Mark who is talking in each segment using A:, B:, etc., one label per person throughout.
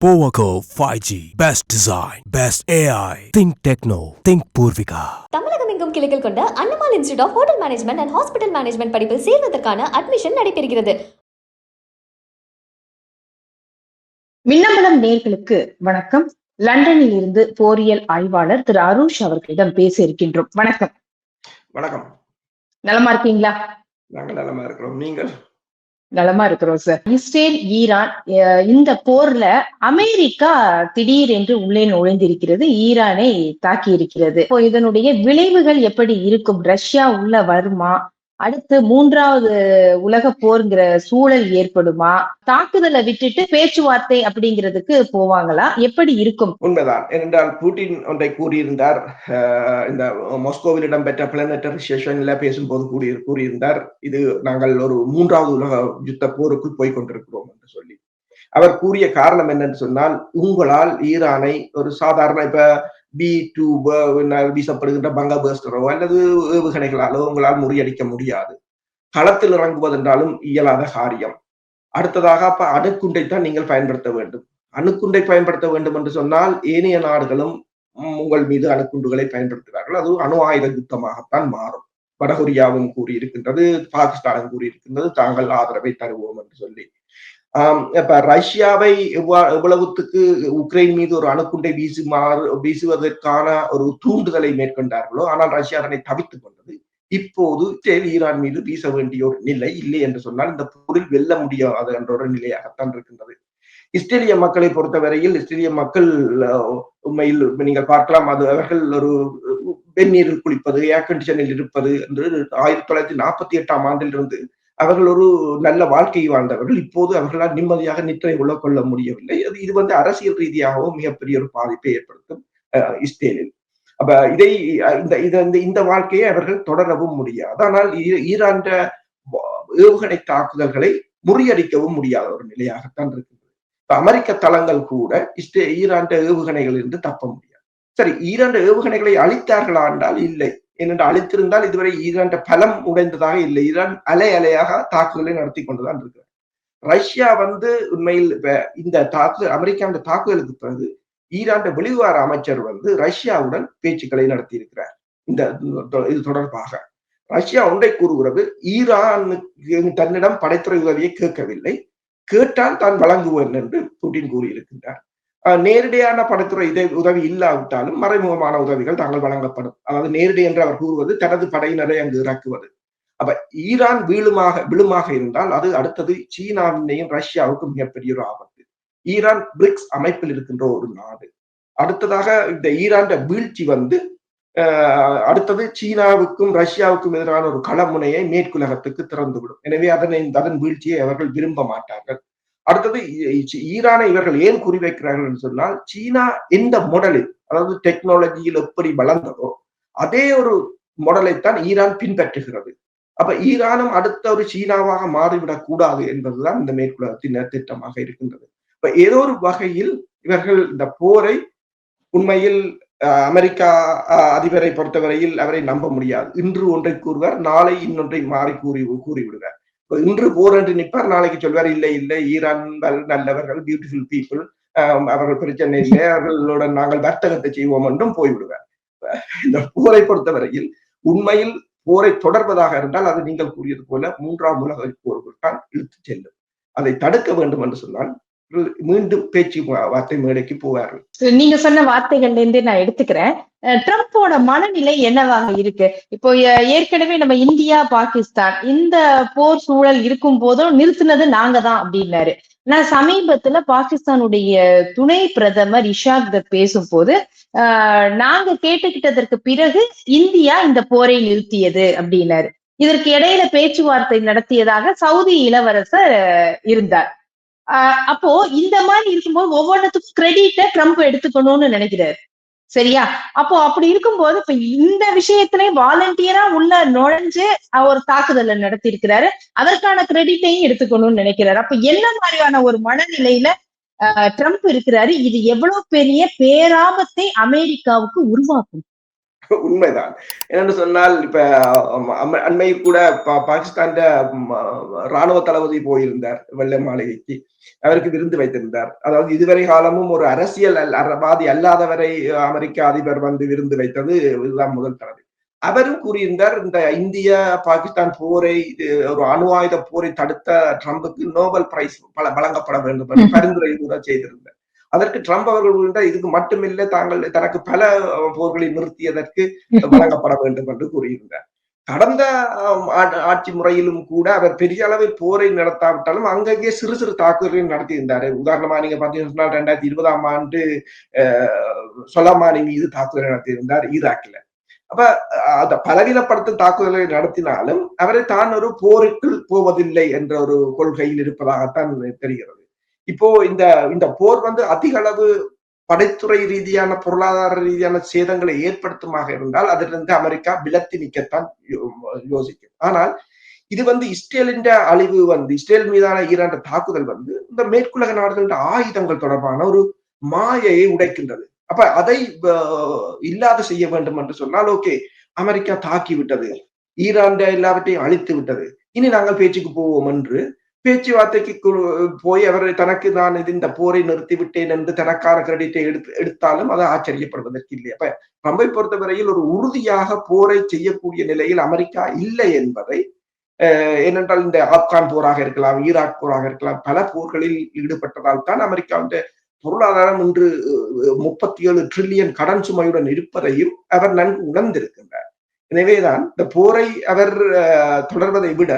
A: Powaco 5G. Best design. Best AI. Think Techno. Think Purvika.
B: Tamilagam எங்கும் கிளைகள் கொண்ட Annamal institute of hotel management and hospital management படிப்பில் சேர்வதற்கான admission நடைபெறுகிறது
C: மின்னம்பலம் நேர்களுக்கு வணக்கம் லண்டனில் இருந்து போரியல் ஆய்வாளர் திரு அருஷ் அவர்களிடம் பேச இருக்கின்றோம் வணக்கம்
D: வணக்கம்
C: நலமா இருக்கீங்களா
D: நாங்கள் நலமா இருக்கிறோம் நீங்கள்
C: நலமா இருக்கிறோம் சார் இஸ்ரேல் ஈரான் அஹ் இந்த போர்ல அமெரிக்கா திடீர் என்று உள்ளே நுழைந்திருக்கிறது ஈரானை தாக்கி இருக்கிறது இதனுடைய விளைவுகள் எப்படி இருக்கும்? ரஷ்யா உள்ள வருமா? அடுத்து மூன்றாவது உலக போர்ங்கிற சூழல் ஏற்படுமா? தாக்குதலை விட்டுட்டு பேச்சுவார்த்தை அப்படிங்கிறதுக்கு போவாங்களா? எப்படி இருக்கும்?
D: உண்மைதான். ஏனென்றால் புட்டின் ஒன்றை கூறியிருந்தார். அஹ், இந்த மாஸ்கோவில் இடம்பெற்ற பிளானட்டரி செஷன்ல பேசும்போது கூறி கூறியிருந்தார். இது நாங்கள் ஒரு மூன்றாவது உலக யுத்த போருக்குள் போய் கொண்டிருக்கிறோம் என்று சொல்லி. அவர் கூறிய காரணம் என்னன்னு சொன்னால் உங்களால் ஈரானை ஒரு சாதாரண இப்ப பி டூ வீசப்படுகின்ற பங்க பேஸ்டரோ அல்லது ஏவுகணைகளாலோ உங்களால் முறியடிக்க முடியாது. களத்தில் இறங்குவதென்றாலும் இயலாத காரியம். அடுத்ததாக அப்ப அணுக்குண்டை தான் நீங்கள் பயன்படுத்த வேண்டும். அணுக்குண்டை பயன்படுத்த வேண்டும் என்று சொன்னால் ஏனைய நாடுகளும் உங்கள் மீது அணுக்குண்டுகளை பயன்படுத்துகிறார்கள். அது அணு ஆயுத யுத்தமாகத்தான் மாறும். வடகொரியாவும் கூறியிருக்கின்றது பாகிஸ்தானும் கூறியிருக்கின்றது தாங்கள் ஆதரவை தருவோம் என்று சொல்லி. இப்ப ரஷ்யாவை எவ்வளவுத்துக்கு உக்ரைன் மீது ஒரு அணுக்குண்டை வீசுமாறு வீசுவதற்கான ஒரு தூண்டுதலை மேற்கொண்டார்களோ ஆனால் ரஷ்யா அதனை தவித்துக் கொண்டது. இப்போது இஸ்ரேல் ஈரான் மீது வீச வேண்டிய ஒரு நிலை இல்லை என்று சொன்னால் இந்த போரில் வெல்ல முடியாது என்ற ஒரு நிலையாகத்தான் இருக்கின்றது. இஸ்ரேலிய மக்களை பொறுத்தவரையில் இஸ்ரேலிய மக்கள் உண்மையில் நீங்கள் பார்க்கலாம் அது அவர்கள் ஒரு வெந்நீரில் குளிப்பது ஏர் கண்டிஷனில் இருப்பது என்று ஆயிரத்தி தொள்ளாயிரத்தி நாற்பத்தி எட்டாம் ஆண்டில் இருந்து அவர்கள் ஒரு நல்ல வாழ்க்கையை வாழ்ந்தவர்கள். இப்போது அவர்களால் நிம்மதியாக நித்திரை உள்ள கொள்ள முடியவில்லை. அது இது வந்து அரசியல் ரீதியாகவும் மிகப்பெரிய ஒரு பாதிப்பை ஏற்படுத்தும் இஸ்ரேலில். அப்ப இதை இந்த இது இந்த வாழ்க்கையை அவர்கள் தொடரவும் முடியாது. ஆனால் ஈ- ஏவுகணை தாக்குதல்களை முறியடிக்கவும் முடியாத ஒரு நிலையாகத்தான் இருக்கின்றது இப்ப அமெரிக்க தளங்கள் கூட இஸ்ரே ஈரான் ஏவுகணைகள் இருந்து தப்ப முடியாது. சரி ஈரான் ஏவுகணைகளை அழித்தார்களா என்றால் இல்லை. என்னென்று அழித்திருந்தால் இதுவரை ஈரான் பலம் உடைந்ததாக இல்லை. ஈரான் அலை அலையாக தாக்குதலை நடத்தி கொண்டுதான் இருக்கிறார் ரஷ்யா வந்து உண்மையில் இந்த தாக்குதல் அமெரிக்காண்ட தாக்குதலுக்கு பிறகு ஈரான் வெளிவார அமைச்சர் வந்து ரஷ்யாவுடன் பேச்சுக்களை நடத்தி இருக்கிறார் இந்த இது தொடர்பாக. ரஷ்யா ஒன்றை கூறுகிறது ஈரானுக்கு தன்னிடம் படைத்துறை உதவியை கேட்கவில்லை. கேட்டால் தான் வழங்குவேன் என்று புட்டின் கூறியிருக்கின்றார். நேரடியான படைத்துறை இதை உதவி இல்லாவிட்டாலும் மறைமுகமான உதவிகள் தாங்கள் வழங்கப்படும். அதாவது நேரடி என்று அவர் கூறுவது தனது படையினரை அங்கு இறக்குவது. அப்ப ஈரான் வீழுமாக விழுமாக இருந்தால் அது அடுத்தது சீனாவினையும் ரஷ்யாவுக்கும் மிகப்பெரிய ஒரு ஆபத்து. ஈரான் பிரிக்ஸ் அமைப்பில் இருக்கின்ற ஒரு நாடு. அடுத்ததாக இந்த ஈரான் வீழ்ச்சி வந்து அடுத்தது சீனாவுக்கும் ரஷ்யாவுக்கும் எதிரான ஒரு களமுனையை மேற்குலகத்துக்கு திறந்துவிடும். எனவே அதனை அதன் வீழ்ச்சியை அவர்கள் விரும்ப மாட்டார்கள். அடுத்தது ஈரானை இவர்கள் ஏன் குறிவைக்கிறார்கள் என்று சொன்னால் சீனா எந்த மாடலில் அதாவது டெக்னாலஜியில் எப்படி வளர்ந்ததோ அதே ஒரு மாடலைத்தான் ஈரான் பின்பற்றுகிறது. அப்ப ஈரானும் அடுத்த ஒரு சீனாவாக மாறிவிடக் கூடாது என்பதுதான் இந்த மேற்குலகத்தின் திட்டமாக இருக்கின்றது. இப்ப ஏதோ ஒரு வகையில் இவர்கள் இந்த போரை உண்மையில் அமெரிக்கா அதிபரை பொறுத்தவரையில் அவரை நம்ப முடியாது. இன்று ஒன்றை கூறுவார் நாளை இன்னொன்றை மாறி கூறி கூறிவிடுவார். இன்று போர் என்று நிற்பார் நாளைக்கு சொல்வார் இல்லை இல்லை ஈரான் நல்லவர்கள் பியூட்டிஃபுல் பீப்புள் அவர்கள் பிரச்சனை இல்லை அவர்களுடன் நாங்கள் வர்த்தகத்தை செய்வோம் என்றும் போய்விடுவார். இந்த போரை பொறுத்தவரையில் உண்மையில் போரை தொடர்வதாக இருந்தால் அது நீங்கள் கூறியது போல மூன்றாம் உலக போருக்குள் தான் இழுத்துச் செல்லும். அதை தடுக்க வேண்டும் என்று சொன்னால் மீண்டும் பேச்சு வார்த்தை மேடைக்கு போவார்கள்
C: நீங்க சொன்ன வார்த்தைகள்ல இருந்தே நான் எடுத்துக்கிறேன். ட்ரம்ப்போட மனநிலை என்னவாக இருக்கு? இப்போ ஏற்கனவே நம்ம இந்தியா பாகிஸ்தான் இந்த போர் சூழல் இருக்கும் போதும் நிறுத்தினது நாங்க தான் அப்படின்னாரு. நான் சமீபத்துல பாகிஸ்தானுடைய துணை பிரதமர் இஷாக் தர் பேசும்போது ஆஹ் நாங்க கேட்டுக்கிட்டதற்கு பிறகு இந்தியா இந்த போரை நிறுத்தியது அப்படின்னாரு. இதற்கு இடையில பேச்சுவார்த்தை நடத்தியதாக சவுதி இளவரசர் இருந்தார். அப்போ இந்த மாதிரி இருக்கும்போது ஒவ்வொன்றத்துக்கும் கிரெடிட்ட ட்ரம்ப் எடுத்துக்கணும்னு நினைக்கிறாரு. சரியா? அப்போ அப்படி இருக்கும்போது இப்ப இந்த விஷயத்திலே வாலண்டியரா உள்ள நுழைஞ்சு அவர் தாக்குதலை நடத்தி இருக்கிறாரு அதற்கான கிரெடிட்டையும் எடுத்துக்கணும்னு நினைக்கிறாரு. அப்ப என்ன மாதிரியான ஒரு மனநிலையில ஆஹ் ட்ரம்ப் இருக்கிறாரு? இது எவ்வளவு பெரிய பேராபத்தை அமெரிக்காவுக்கு உருவாக்கும்?
D: உண்மைதான். என்னன்னு சொன்னால் இப்ப அண்மை கூட பாகிஸ்தான் ராணுவ தளபதி போயிருந்தார் வெள்ளை மாளிகைக்கு. அவருக்கு விருந்து வைத்திருந்தார். அதாவது இதுவரை காலமும் ஒரு அரசியல் அல்ல- அரவாதி அல்லாதவரை அமெரிக்க அதிபர் வந்து விருந்து வைத்தது இதுதான் முதல் தடவை. அவரும் கூறியிருந்தார் இந்த இந்திய பாகிஸ்தான் போரை இது ஒரு அணு ஆயுத போரை தடுத்த ட்ரம்புக்கு நோபல் பிரைஸ் பல வழங்கப்பட வேண்டும் என்று பரிந்துரை கூட செய்திருந்தார் அதற்கு ட்ரம்ப் அவர்கள் இதுக்கு மட்டுமில்லை தாங்கள் தனக்கு பல போர்களை நிறுத்தியதற்கு வழங்கப்பட வேண்டும் என்று கூறியிருந்தார். கடந்த ஆட்சி முறையிலும் கூட அவர் பெரிய அளவில் போரை நடத்தாவிட்டாலும் அங்கங்கே சிறு சிறு தாக்குதல்களை நடத்தியிருந்தாரு. உதாரணமா நீங்க பாத்தீங்கன்னா ரெண்டாயிரத்தி இருபதாம் ஆண்டு சொலமானி மீது தாக்குதல் நடத்தியிருந்தார் ஈராக்கில். அப்ப அந்த பலவீனப்படுத்தும் தாக்குதல்களை நடத்தினாலும் அவரை தான் ஒரு போருக்குள் போவதில்லை என்ற ஒரு கொள்கையில் இருப்பதாகத்தான் தெரிகிறது. இப்போ இந்த இந்த போர் வந்து அதிக அளவு படைத்துறை ரீதியான பொருளாதார ரீதியான சேதங்களை ஏற்படுத்துமாக இருந்தால் அதிலிருந்து அமெரிக்கா விலத்தி நிற்கத்தான் யோசிக்கும். ஆனால் இது வந்து இஸ்ரேலின் அழிவு வந்து இஸ்ரேல் மீதான ஈரான் தாக்குதல் வந்து இந்த மேற்குலக நாடுகளின் ஆயுதங்கள் தொடர்பான ஒரு மாயையை உடைக்கின்றது. அப்ப அதை இல்லாத செய்ய வேண்டும் என்று சொன்னால் ஓகே அமெரிக்கா தாக்கி விட்டது ஈரான் எல்லாவற்றையும் அழித்து விட்டது இனி நாங்கள் பேச்சுக்கு போவோம் என்று பேச்சுவார்த்தைக்கு போய் அவர் தனக்கு நான் இது இந்த போரை நிறுத்திவிட்டேன் என்று தனக்கான கிரெடிட்டை எடுத்து எடுத்தாலும் அது ஆச்சரியப்படுவதற்கு இல்லை. அப்ப ட்ரம்பை பொறுத்தவரையில் ஒரு உறுதியாக போரை செய்யக்கூடிய நிலையில் அமெரிக்கா இல்லை என்பதை ஏனென்றால் இந்த ஆப்கான் போராக இருக்கலாம் ஈராக் போராக இருக்கலாம் பல போர்களில் ஈடுபட்டதால் தான் அமெரிக்காவுடைய பொருளாதாரம் இன்று முப்பத்தி ஏழு ட்ரில்லியன் கடன் சுமையுடன் இருப்பதையும் அவர் நன்கு உணர்ந்திருக்கின்றார். எனவேதான் இந்த போரை அவர் தொடர்வதை விட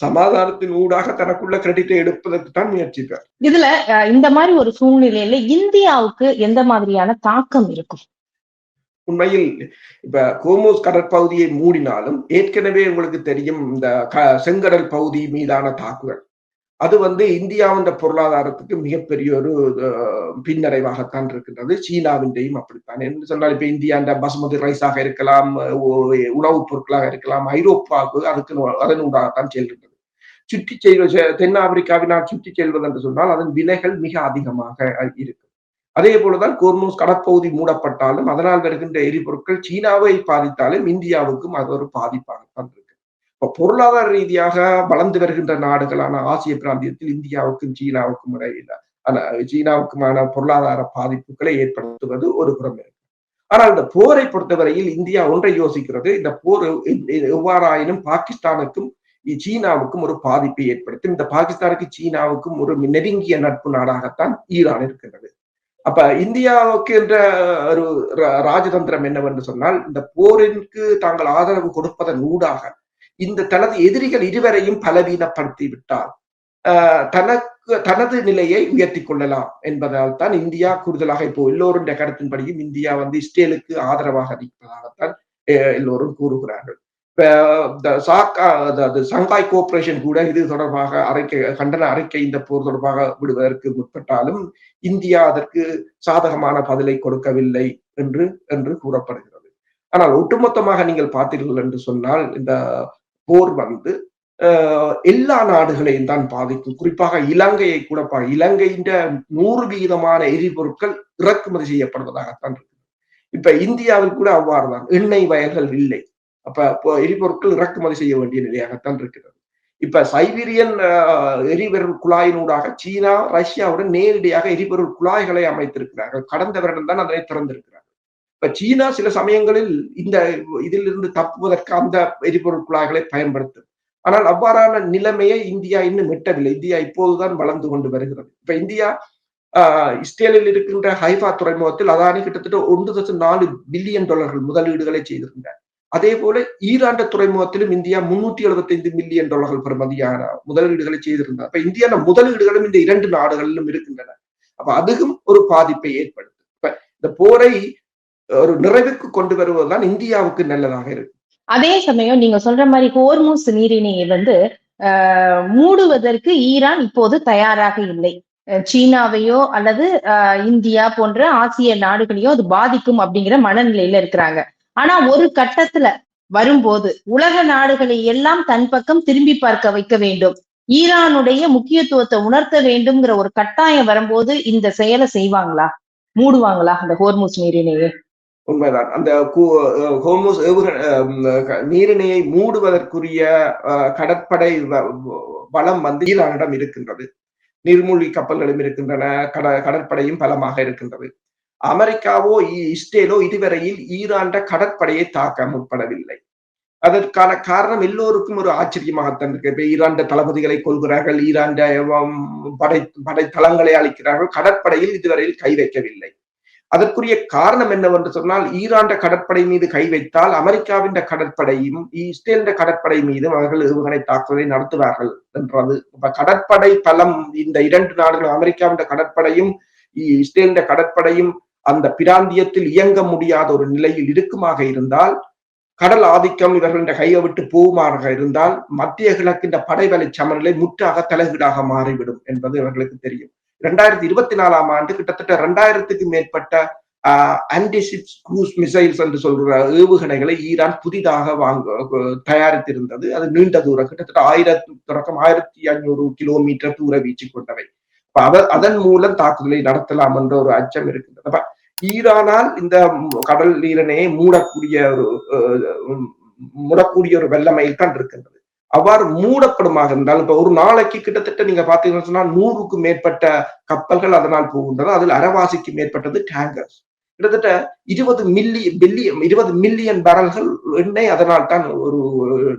D: சமாதானத்தின் ஊடாக தனக்குள்ள கிரெடிட்டை எடுப்பதற்கு தான் முயற்சிப்பார்.
C: இதுல இந்த மாதிரி ஒரு சூழ்நிலையில இந்தியாவுக்கு எந்த மாதிரியான தாக்கம் இருக்கும்?
D: உண்மையில் இப்ப கோமோஸ் கடற்பகுதியை மூடினாலும் ஏற்கனவே உங்களுக்கு தெரியும் இந்த செங்கடல் பகுதி மீதான தாக்குதல். அது வந்து இந்தியாவின் பொருளாதாரத்துக்கு மிகப்பெரிய ஒரு பின்னடைவாகத்தான் இருக்கின்றது. சீனாவின்டையும் அப்படித்தான். என்று சொன்னால் இப்ப இந்தியா இந்த பசுமதி ரைஸாக இருக்கலாம் உணவுப் பொருட்களாக இருக்கலாம் ஐரோப்பாவுக்கு அதுக்கு அதனூடாகத்தான் அதன் ஊடாகத்தான் செல்கின்றது சுற்றி செல்வ தென் ஆப்பிரிக்காவினால் சுற்றி செல்வது என்று சொன்னால் அதன் விலைகள் மிக அதிகமாக இருக்கும் அதே போலதான் கோர்மூஸ் கடற்பகுதி மூடப்பட்டாலும் அதனால் வருகின்ற எரிபொருட்கள் சீனாவை பாதித்தாலும் இந்தியாவுக்கும் அது ஒரு பாதிப்பாகத்தான் இருக்கும் இப்போ பொருளாதார ரீதியாக வளர்ந்து வருகின்ற நாடுகளான ஆசிய பிராந்தியத்தில் இந்தியாவுக்கும் சீனாவுக்கும் இடையில சீனாவுக்குமான பொருளாதார பாதிப்புகளை ஏற்படுத்துவது ஒரு புறம் இருக்கு. ஆனால் இந்த போரை பொறுத்தவரையில் இந்தியா ஒன்றை யோசிக்கிறது. இந்த போர் எவ்வாறாயினும் பாகிஸ்தானுக்கும் சீனாவுக்கும் ஒரு பாதிப்பை ஏற்படுத்தும். இந்த பாகிஸ்தானுக்கு சீனாவுக்கும் ஒரு நெருங்கிய நட்பு நாடாகத்தான் ஈரான் இருக்கின்றது. அப்ப இந்தியாவுக்கு என்ற ஒரு ரா- ராஜதந்திரம் என்னவென்று சொன்னால் இந்த போரிற்கு தாங்கள் ஆதரவு கொடுப்பதன் ஊடாக இந்த தனது எதிரிகள் இருவரையும் பலவீனப்படுத்தி விட்டார் ஆஹ், தனக்கு தனது நிலையை உயர்த்தி கொள்ளலாம் என்பதால் தான் இந்தியா கூடுதலாக இப்போ எல்லோருடைய கருத்தின்படியும் இந்தியா வந்து இஸ்ரேலுக்கு ஆதரவாக இருப்பதாகத்தான் எல்லோரும் கூறுகிறார்கள். அதாவது சங்காய் கோஆபரேஷன் கூட இது தொடர்பாக அறிக்கை கண்டன அறிக்கை இந்த போர் தொடர்பாக விடுவதற்கு முற்பட்டாலும் இந்தியா அதற்கு சாதகமான பதிலை கொடுக்கவில்லை என்று என்று கூறப்படுகிறது. ஆனால் ஒட்டுமொத்தமாக நீங்கள் பார்த்தீர்கள் என்று சொன்னால் இந்த போர் வந்து எல்லா நாடுகளையும் தான் பாதிக்கும். குறிப்பாக இலங்கையை கூட பா- இலங்கையின் நூறு வீதமான எரிபொருட்கள் இறக்குமதி செய்யப்படுவதாகத்தான் இருக்கு இப்ப இந்தியாவில் கூட அவ்வாறுதான். எண்ணெய் வயல்கள் இல்லை. அப்ப இப்போ எரிபொருட்கள் இறக்குமதி செய்ய வேண்டிய நிலையாகத்தான் இருக்கிறது. இப்ப சைபீரியன் எரிபொருள் குழாயினூடாக சீனா ரஷ்யாவுடன் நேரடியாக எரிபொருள் குழாய்களை அமைத்திருக்கிறார்கள். கடந்த வருடம் தான் அதனை திறந்திருக்கிறார் இப்ப சீனா சில சமயங்களில் இந்த இதிலிருந்து தப்புவதற்கு அந்த எரிபொருள் குழாய்களை பயன்படுத்தும். ஆனால் அவ்வாறான நிலைமையை இந்தியா இன்னும் எட்டவில்லை. இந்தியா இப்போதுதான் வளர்ந்து கொண்டு வருகிறது. இப்ப இந்தியா ஆஹ், இஸ்ரேலில் இருக்கின்ற ஹைஃபா துறைமுகத்தில் அதானி கிட்டத்தட்ட ஒன்று தசம் நாலு பில்லியன் டாலர்கள் முதலீடுகளை செய்திருந்தார் அதே போல ஈராண்ட துறைமுகத்திலும் இந்தியா முன்னூத்தி எழுபத்தைந்து மில்லியன் டாலர்கள் பெறுமதியான முதலீடுகளை செய்திருந்தார். இப்ப இந்தியான முதலீடுகளும் இந்த இரண்டு நாடுகளிலும் இருக்கின்றன. அப்ப அதுவும் ஒரு பாதிப்பை ஏற்படுத்தும். இப்ப இந்த போரை ஒரு நிறைவுக்கு கொண்டு வருவதுதான் இந்தியாவுக்கு நல்லதாக இருக்கு.
C: அதே சமயம் நீங்க சொல்ற மாதிரி ஹோர்மூஸ் நீரினை வந்து மூடுவதற்கு ஈரான் இப்போது தயாராக இல்லை. சீனாவையோ அல்லது இந்தியா போன்ற ஆசிய நாடுகளையோ அது பாதிக்கும் அப்படிங்கிற மனநிலையில இருக்கிறாங்க. ஆனா ஒரு கட்டத்துல வரும்போது உலக நாடுகளை எல்லாம் தன் பக்கம் திரும்பி பார்க்க வைக்க வேண்டும். ஈரானுடைய முக்கியத்துவத்தை உணர்த்த வேண்டும்ங்கிற ஒரு கட்டாயம் வரும்போது இந்த செயலை செய்வாங்களா? மூடுவாங்களா அந்த ஹோர்மூஸ் நீரிணையை
D: உண்மைதான். அந்த ஹோமோஸ் நீரிணையை மூடுவதற்குரிய அஹ், கடற்படை வளம் வந்து ஈரானிடம் இருக்கின்றது. நீர்மூழ்கி கப்பல்களும் இருக்கின்றன கட கடற்படையும் பலமாக இருக்கின்றது. அமெரிக்காவோ இஸ்ரேலோ இதுவரையில் ஈராண்ட கடற்படையை தாக்க முற்படவில்லை. அதற்கான காரணம் எல்லோருக்கும் ஒரு ஆச்சரியமாகத்தான் இருக்கு. இப்ப ஈராண்ட தளபதிகளை கொள்கிறார்கள் ஈராண்ட படை படை தளங்களை அளிக்கிறார்கள் கடற்படையில் இதுவரையில் கை வைக்கவில்லை. அதற்குரிய காரணம் என்னவென்று சொன்னால் ஈரான் கடற்படை மீது கை வைத்தால் அமெரிக்காவின் கடற்படையும் இஸ்ரேலின் கடற்படை மீதும் அவர்கள் ஏவுகணை தாக்குதலை நடத்துவார்கள் என்றது கடற்படை பலம் இந்த இரண்டு நாடுகள் அமெரிக்காவின் கடற்படையும் இ- இஸ்ரேலின் கடற்படையும் அந்த பிராந்தியத்தில் இயங்க முடியாத ஒரு நிலையில் இருக்குமாக இருந்தால் கடல் ஆதிக்கம் இவர்களின் கையை விட்டு போகுமாக இருந்தால் மத்திய கிழக்கின் படைவலை சமநிலை முற்றாக தலைகீடாக மாறிவிடும் என்பது இவர்களுக்கு தெரியும். ரெண்டாயிரத்தி இருபத்தி நாலாம் ஆண்டு கிட்டத்தட்ட இரண்டாயிரத்துக்கு மேற்பட்ட ஆன்டிசிப்ஸ் க்ரூஸ் மிசைல்ஸ் என்று சொல்ற ஏவுகணைகளை ஈரான் புதிதாக வாங்க தயாரித்திருந்தது. அது நீண்ட தூரம் கிட்டத்தட்ட ஆயிரத்து தொடக்கம் ஆயிரத்தி ஐநூறு கிலோமீட்டர் தூர வீச்சு கொண்டவை. அத- அதன் மூலம் தாக்குதலை நடத்தலாம் என்ற ஒரு அச்சம் இருக்கின்றது. ஈரானால் இந்த கடல் நீரனையை மூடக்கூடிய ஒரு உம், மூடக்கூடிய ஒரு வெள்ளமையில் தான் இருக்கின்றது. அவ்வாறு மூடப்படுமாக இருந்தால் இப்ப ஒரு நாளைக்கு கிட்டத்தட்ட நீங்க பாத்தீங்கன்னு சொன்னா நூறுக்கும் மேற்பட்ட கப்பல்கள் அதனால் போகின்றன. அதில் அரைவாசிக்கு மேற்பட்டது டேங்கர்ஸ் கிட்டத்தட்ட இருபது மில்லி பில்லியன் இருபது மில்லியன் பேரல்கள் எண்ணெய் அதனால் தான் ஒரு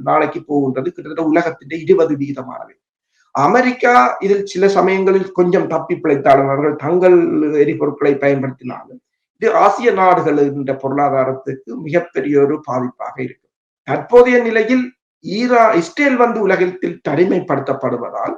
D: நாளைக்கு போகின்றது. கிட்டத்தட்ட உலகத்தின் இருபது வீதமானவை. அமெரிக்கா இதில் சில சமயங்களில் கொஞ்சம் தப்பி பிழைத்தாலும் அவர்கள் தங்கள் எரிபொருட்களை பயன்படுத்தினாலும் இது ஆசிய நாடுகள் என்ற பொருளாதாரத்துக்கு மிகப்பெரிய ஒரு பாதிப்பாக இருக்கும். தற்போதைய நிலையில் ஈரா இஸ்ரேல் வந்து உலகத்தில் தனிமைப்படுத்தப்படுவதால்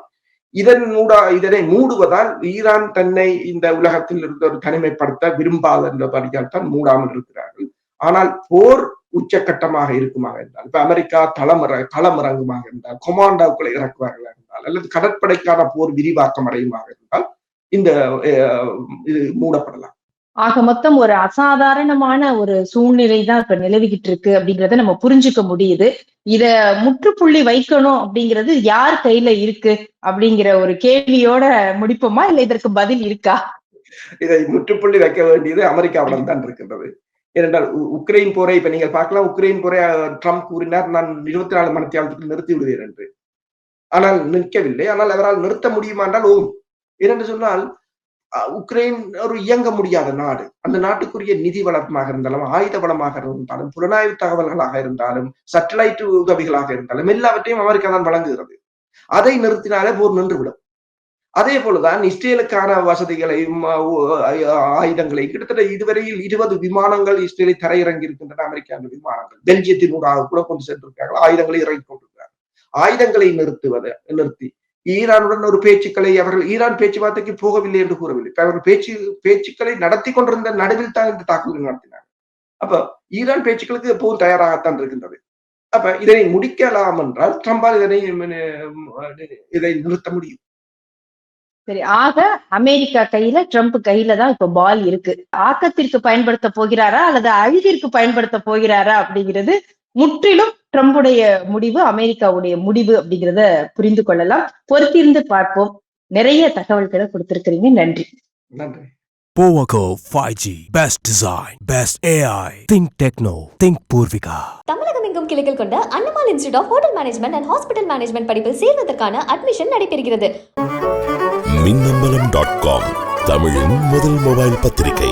D: இதன் மூடா இதனை மூடுவதால் ஈரான் தன்னை இந்த உலகத்தில் இருந்த ஒரு தனிமைப்படுத்த விரும்பாத என்றபடியால் தான் மூடாமல் இருக்கிறார்கள். ஆனால் போர் உச்சக்கட்டமாக இருக்குமாக இருந்தால் இப்ப அமெரிக்கா தளமிற களமிறங்குமாக இருந்தால் கொமாண்டோக்களை இறக்குவார்கள் இருந்தால் அல்லது கடற்படைக்கான போர் விரிவாக்கம் அடையுமாக இருந்தால் இந்த அஹ், இது மூடப்படலாம்.
C: ஆக மொத்தம் ஒரு அசாதாரணமான ஒரு சூழ்நிலை தான் இப்ப நிலவிக்கிட்டு இருக்கு அப்படிங்கறத நம்ம புரிஞ்சுக்க முடியுது. இத முற்றுப்புள்ளி வைக்கணும் அப்படிங்கிறது யார் கையில இருக்கு அப்படிங்கிற ஒரு கேள்வியோட முடிப்போமா? இல்ல இதற்கு பதில் இருக்கா?
D: இதை முற்றுப்புள்ளி வைக்க வேண்டியது அமெரிக்காவிடம் தான் இருக்கின்றது. ஏனென்றால் உ- உக்ரைன் போரை இப்ப நீங்கள் பார்க்கலாம். உக்ரைன் போரை ட்ரம்ப் கூறினார் நான் இருபத்தி நாலு மணி நேரத்துக்கு நிறுத்தி விடுவேன் என்று. ஆனால் நிற்கவில்லை. ஆனால் அவரால் நிறுத்த முடியுமா என்றால் ஓம் ஏனென்று சொன்னால் உக்ரைன் ஒரு இயங்க முடியாத நாடு. அந்த நாட்டுக்குரிய நிதி வளமாக இருந்தாலும் ஆயுத வளமாக இருந்தாலும் புலனாய்வு தகவல்களாக இருந்தாலும் சட்டலைட் உதவிகளாக இருந்தாலும் எல்லாவற்றையும் அமெரிக்கா தான் வழங்குகிறது. அதை நிறுத்தினாலே போர் நின்றுவிடும். அதே போலதான் இஸ்ரேலுக்கான வசதிகளையும் ஆயுதங்களை கிட்டத்தட்ட இதுவரையில் இருபது விமானங்கள் இஸ்ரேலை தரையிறங்கி இருக்கின்றன அமெரிக்க விமானங்கள் பெல்ஜியத்தினூடாக கூட கொண்டு சென்றிருக்கிறார்கள் ஆயுதங்களை இறங்கி கொண்டிருக்கிறார்கள். ஆயுதங்களை நிறுத்துவதை நிறுத்தி ஈரானுடன் ஒரு பேச்சுக்களை அவர்கள் ஈரான் பேச்சுவார்த்தைக்கு போகவில்லை என்று கூறவில்லை. அவர்கள் பேச்சு பேச்சுக்களை நடத்தி கொண்டிருந்த நடுவில் தான் இந்த தாக்குதல் நடத்தினார் அப்ப ஈரான் பேச்சுக்களுக்கு எப்பவும் தயாராகத்தான் இருக்கின்றது. அப்ப இதனை முடிக்கலாம் என்றால் ட்ரம்பால் இதனை இதை நிறுத்த முடியும்.
C: சரி ஆக அமெரிக்கா கையில ட்ரம்ப் கையில தான் இப்ப பால் இருக்கு. ஆக்கத்திற்கு பயன்படுத்த போகிறாரா அல்லது அழிவிற்கு பயன்படுத்த போகிறாரா அப்படிங்கிறது முற்றிலும் ட்ரம்புடைய முடிவு அமெரிக்காவுடைய முடிவு அப்படிங்கிறத புரிந்து கொள்ளலாம் பொறுத்திருந்து பார்ப்போம் நிறைய தகவல்களை கொடுத்திருக்கிறீங்க நன்றி
D: நன்றி
A: Powaco 5G. Best design. Best AI. Think Techno. Think Purvika.
B: Tamilagam எங்கும் கிளைகள் கொண்ட Annamal institute of hotel management and hospital management படிப்பில் சேர்வதற்கான அட்மிஷன் நடைபெறுகிறது
E: மின்னம்பலம் டாட் காம் தமிழின் முதல் மொபைல் பத்திரிகை